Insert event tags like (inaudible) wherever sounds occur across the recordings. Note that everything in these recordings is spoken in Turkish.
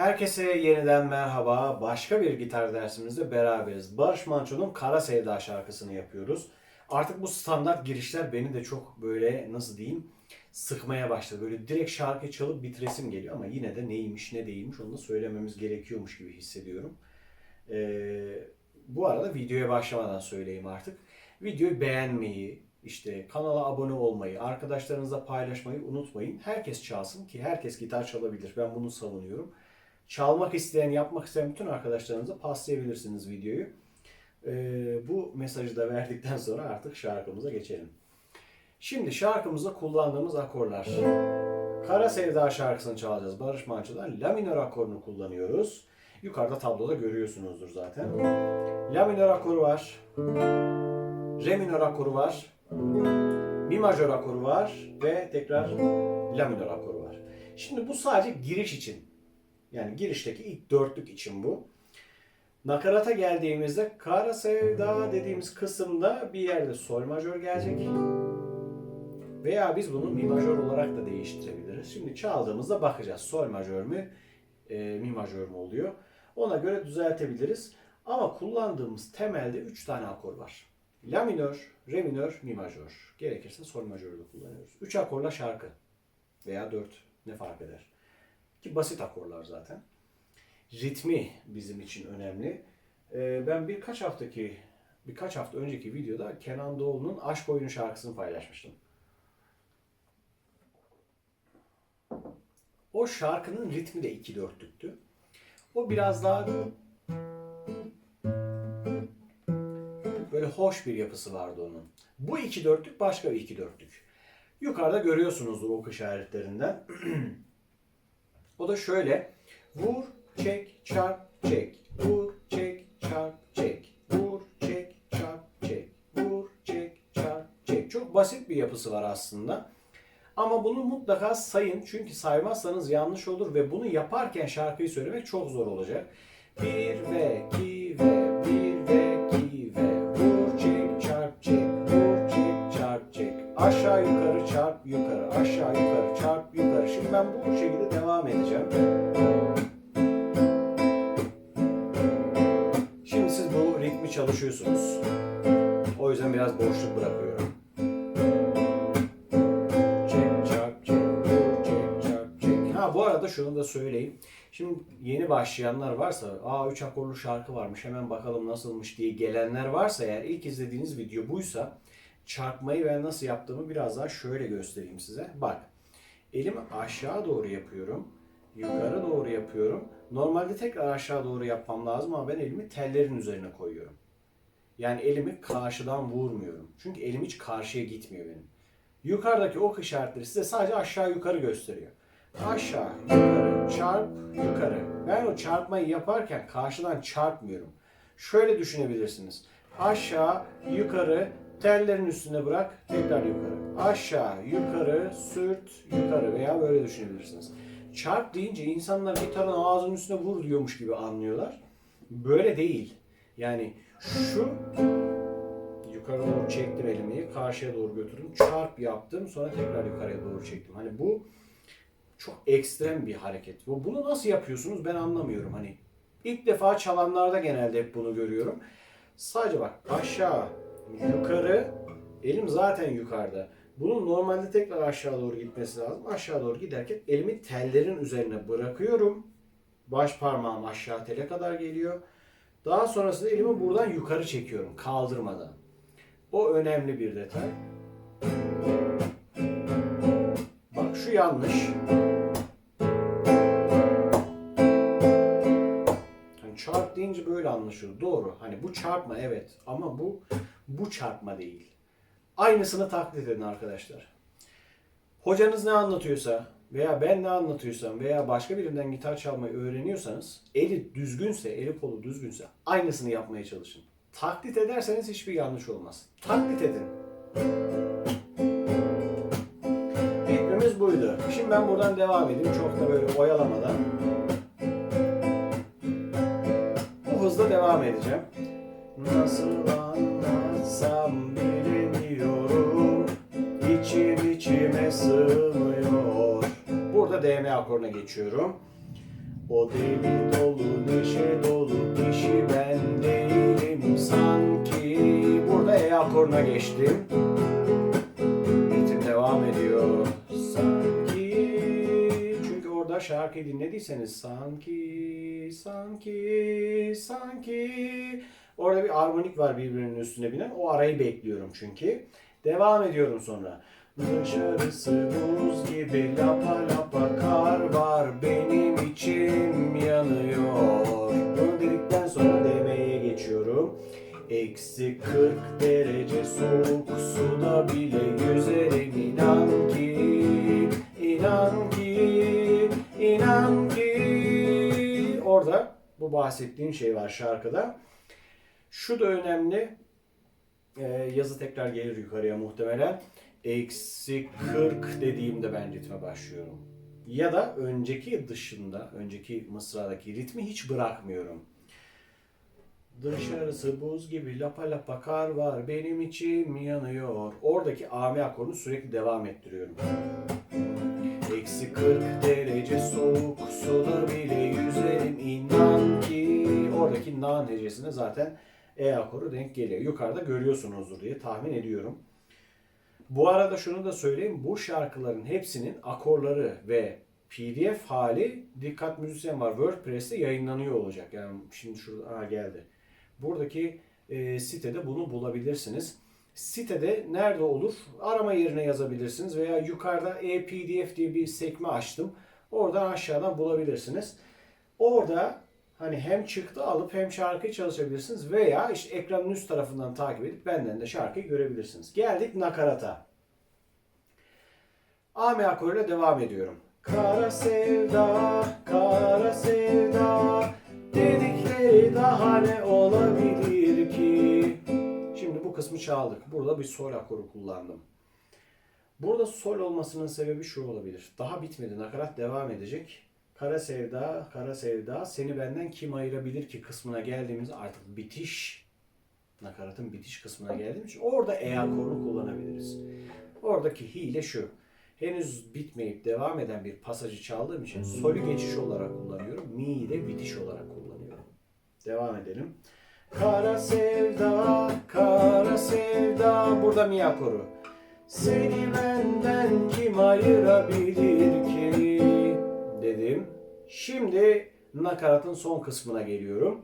Herkese yeniden merhaba. Başka bir gitar dersimizde beraberiz. Barış Manço'nun Kara Sevda şarkısını yapıyoruz. Artık bu standart girişler beni de çok böyle nasıl diyeyim sıkmaya başladı. Böyle direkt şarkı çalıp bitiresim geliyor ama yine de neymiş ne değilmiş onu da söylememiz gerekiyormuş gibi hissediyorum. Ee, bu arada videoya başlamadan söyleyeyim artık. Videoyu beğenmeyi, işte kanala abone olmayı, arkadaşlarınızla paylaşmayı unutmayın. Herkes çalsın ki herkes gitar çalabilir. Ben bunu savunuyorum. Çalmak isteyen, yapmak isteyen bütün arkadaşlarınıza paslayabilirsiniz videoyu. Ee, bu mesajı da verdikten sonra artık şarkımıza geçelim. Şimdi şarkımızda kullandığımız akorlar. Kara Sevda şarkısını çalacağız Barış Manço'dan. La minör akorunu kullanıyoruz. Yukarıda tabloda görüyorsunuzdur zaten. La minör akoru var. Re minör akoru var. Mi majör akoru var ve tekrar La minör akoru var. Şimdi bu sadece giriş için. Yani girişteki ilk dörtlük için bu. Nakarata geldiğimizde Kara Sevda dediğimiz kısımda bir yerde sol majör gelecek. Veya biz bunu mi majör olarak da değiştirebiliriz. Şimdi çaldığımızda bakacağız. Sol majör mü, e, mi majör mü oluyor. Ona göre düzeltebiliriz. Ama kullandığımız temelde 3 tane akor var. La minör, re minör, mi majör. Gerekirse sol majörü de kullanıyoruz. 3 akorla şarkı. Veya 4 ne fark eder. Ki basit akorlar zaten. Ritmi bizim için önemli. E, ben birkaç haftaki birkaç hafta önceki videoda Kenan Doğulu'nun Aşk Oyunu şarkısını paylaşmıştım. O şarkının ritmi de 2 dörtlüktü. O biraz daha böyle hoş bir yapısı vardı onun. Bu iki dörtlük başka bir iki dörtlük. Yukarıda görüyorsunuzdur ok işaretlerinden. (clears throat) o da şöyle. Vur, çek, çarp, çek. Vur, çek, çarp, çek. Vur, çek, çarp, çek. Vur, çek, çarp, çek. Çok basit bir yapısı var aslında. Ama bunu mutlaka sayın çünkü saymazsanız yanlış olur ve bunu yaparken şarkıyı söylemek çok zor olacak. Bir ve iki ve bir ve iki ve vur çek çarp çek vur çek çarp çek aşağı yukarı çarp yukarı aşağı yukarı çarp yukarı. Şimdi ben bu şekilde devam edeceğim. Şimdi siz bu ritmi çalışıyorsunuz. O yüzden biraz boşluk bırakıyorum. Çek çarp çek çek çarp çek. Ha bu arada şunu da söyleyeyim. Şimdi yeni başlayanlar varsa, aa 3 akorlu şarkı varmış hemen bakalım nasılmış diye gelenler varsa eğer ilk izlediğiniz video buysa çarpmayı ben nasıl yaptığımı biraz daha şöyle göstereyim size. Bak elimi aşağı doğru yapıyorum. Yukarı doğru yapıyorum. Normalde tekrar aşağı doğru yapmam lazım ama ben elimi tellerin üzerine koyuyorum. Yani elimi karşıdan vurmuyorum. Çünkü elim hiç karşıya gitmiyor benim. Yukarıdaki ok işaretleri size sadece aşağı yukarı gösteriyor. Aşağı, yukarı, çarp, yukarı. Ben o çarpmayı yaparken karşıdan çarpmıyorum. Şöyle düşünebilirsiniz. Aşağı, yukarı, tellerin üstüne bırak, tekrar yukarı. Aşağı, yukarı, sürt, yukarı veya böyle düşünebilirsiniz. Çarp deyince insanlar gitarın ağzının üstüne vur diyormuş gibi anlıyorlar. Böyle değil. Yani şu yukarı doğru çektim elimi, karşıya doğru götürdüm, çarp yaptım, sonra tekrar yukarıya doğru çektim. Hani bu çok ekstrem bir hareket. Bu bunu nasıl yapıyorsunuz ben anlamıyorum. Hani ilk defa çalanlarda genelde hep bunu görüyorum. Sadece bak aşağı, yukarı, elim zaten yukarıda. Bunun normalde tekrar aşağı doğru gitmesi lazım. Aşağı doğru giderken elimi tellerin üzerine bırakıyorum. Baş parmağım aşağı tele kadar geliyor. Daha sonrasında elimi buradan yukarı çekiyorum kaldırmadan. O önemli bir detay. Bak şu yanlış. Hani çarp deyince böyle anlaşılır. Doğru. Hani bu çarpma evet ama bu bu çarpma değil. Aynısını taklit edin arkadaşlar. Hocanız ne anlatıyorsa veya ben ne anlatıyorsam veya başka birinden gitar çalmayı öğreniyorsanız eli düzgünse, eli kolu düzgünse aynısını yapmaya çalışın. Taklit ederseniz hiçbir yanlış olmaz. Taklit edin. Ritmimiz buydu. Şimdi ben buradan devam edeyim. Çok da böyle oyalamadan. Bu hızla devam edeceğim. Nasıl anlatsam bilemiyorum. İçim içime sığmıyor. Burada DM akoruna geçiyorum. O deli dolu neşe dolu kişi ben değilim sanki Burada E akoruna geçtim Ritim devam ediyor Sanki Çünkü orada şarkıyı dinlediyseniz Sanki Sanki Sanki Orada bir armonik var birbirinin üstüne binen O arayı bekliyorum çünkü Devam ediyorum sonra Dışarısı buz gibi lapa lapa kar var benim içim yanıyor. Bunu dedikten sonra DM'ye geçiyorum. Eksi 40 derece soğuk suda bile yüzerim inan ki inan ki inan ki orada bu bahsettiğim şey var şarkıda. Şu da önemli. Ee, yazı tekrar gelir yukarıya muhtemelen. Eksi 40 dediğimde ben ritme başlıyorum. Ya da önceki dışında, önceki mısradaki ritmi hiç bırakmıyorum. Dışarısı buz gibi lapa lapa kar var benim içim yanıyor. Oradaki ami akorunu sürekli devam ettiriyorum. Eksi 40 derece soğuk suda bile yüzerim inan ki oradaki nan hecesine zaten E akoru denk geliyor. Yukarıda görüyorsunuzdur diye tahmin ediyorum. Bu arada şunu da söyleyeyim. Bu şarkıların hepsinin akorları ve PDF hali Dikkat Müzisyen var. WordPress'te yayınlanıyor olacak. Yani şimdi şurada aa, geldi. Buradaki e, sitede bunu bulabilirsiniz. Sitede nerede olur? Arama yerine yazabilirsiniz veya yukarıda e-PDF diye bir sekme açtım. Oradan aşağıdan bulabilirsiniz. Orada hani hem çıktı alıp hem şarkıyı çalışabilirsiniz veya işte ekranın üst tarafından takip edip benden de şarkıyı görebilirsiniz. Geldik nakarata. Ame akoruyla devam ediyorum. Kara sevda, kara sevda dedikleri daha ne olabilir ki? Şimdi bu kısmı çaldık. Burada bir sol akoru kullandım. Burada sol olmasının sebebi şu olabilir. Daha bitmedi. Nakarat devam edecek. Kara sevda, kara sevda seni benden kim ayırabilir ki kısmına geldiğimiz artık bitiş nakaratın bitiş kısmına geldiğimiz için orada E akorunu kullanabiliriz. Oradaki hile şu. Henüz bitmeyip devam eden bir pasajı çaldığım için solü geçiş olarak kullanıyorum. Mi'yi de bitiş olarak kullanıyorum. Devam edelim. Kara sevda, kara sevda. Burada mi akoru. Seni benden kim ayırabilir ki? Dedim. Şimdi nakaratın son kısmına geliyorum.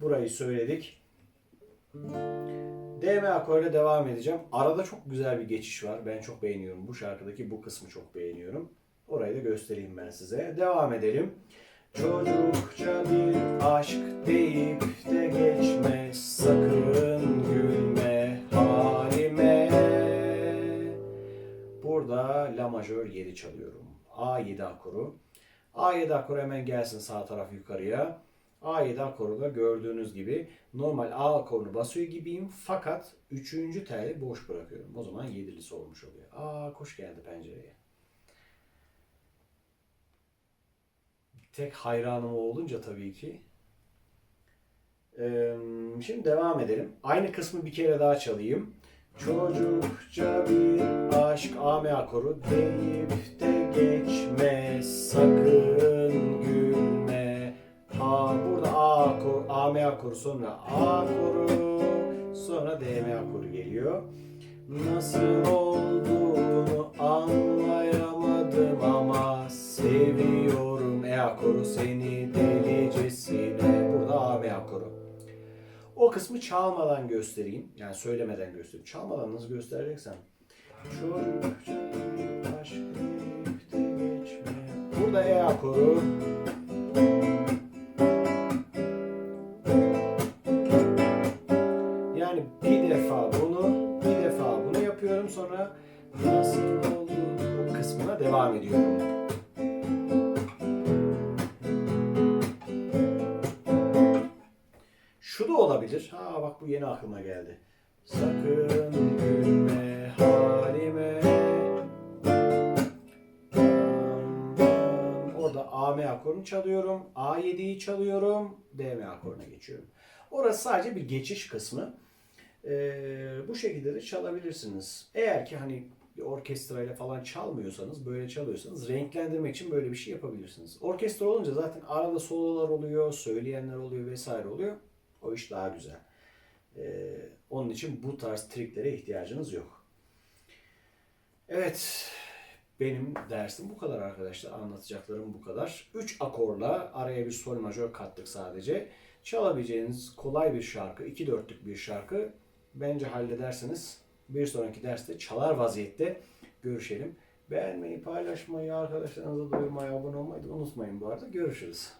Burayı söyledik. DM akoruyla devam edeceğim. Arada çok güzel bir geçiş var. Ben çok beğeniyorum. Bu şarkıdaki bu kısmı çok beğeniyorum. Orayı da göstereyim ben size. Devam edelim. Çocukça bir aşk deyip de geçme sakın gülme halime. Burada La majör 7 çalıyorum. A7 akoru. A7 akoru hemen gelsin sağ taraf yukarıya. A7 akoru da gördüğünüz gibi normal A akorunu basıyor gibiyim fakat 3. teli boş bırakıyorum. O zaman 7'lisi olmuş oluyor. Aa kuş geldi pencereye. Tek hayranım olunca tabii ki. Ee, şimdi devam edelim. Aynı kısmı bir kere daha çalayım. Çocukça bir aşk ame akoru deyip de geçme sakın gülme. Ha burada A akoru, AM akoru sonra A akoru sonra DM akoru geliyor. Nasıl olduğunu anlayamadım ama seviyorum E akoru seni delicesine. Burada AM akoru. O kısmı çalmadan göstereyim. Yani söylemeden göstereyim. Çalmadan nasıl göstereceksem. Çocukça bir aşk. Burada E akoru. Yani bir defa bunu, bir defa bunu yapıyorum sonra nasıl oldu bu kısmına devam ediyorum. Şu da olabilir. Ha bak bu yeni aklıma geldi. Sakın gülme halime. AM akorunu çalıyorum. A7'yi çalıyorum. DM akoruna geçiyorum. Orası sadece bir geçiş kısmı. Ee, bu şekilde de çalabilirsiniz. Eğer ki hani bir orkestrayla falan çalmıyorsanız, böyle çalıyorsanız renklendirmek için böyle bir şey yapabilirsiniz. Orkestra olunca zaten arada sololar oluyor, söyleyenler oluyor vesaire oluyor. O iş daha güzel. Ee, onun için bu tarz triklere ihtiyacınız yok. Evet, benim dersim bu kadar arkadaşlar. Anlatacaklarım bu kadar. 3 akorla araya bir sol majör kattık sadece. Çalabileceğiniz kolay bir şarkı, 2 dörtlük bir şarkı. Bence halledersiniz. Bir sonraki derste çalar vaziyette görüşelim. Beğenmeyi, paylaşmayı, arkadaşlarınıza duyurmayı, abone olmayı unutmayın bu arada. Görüşürüz.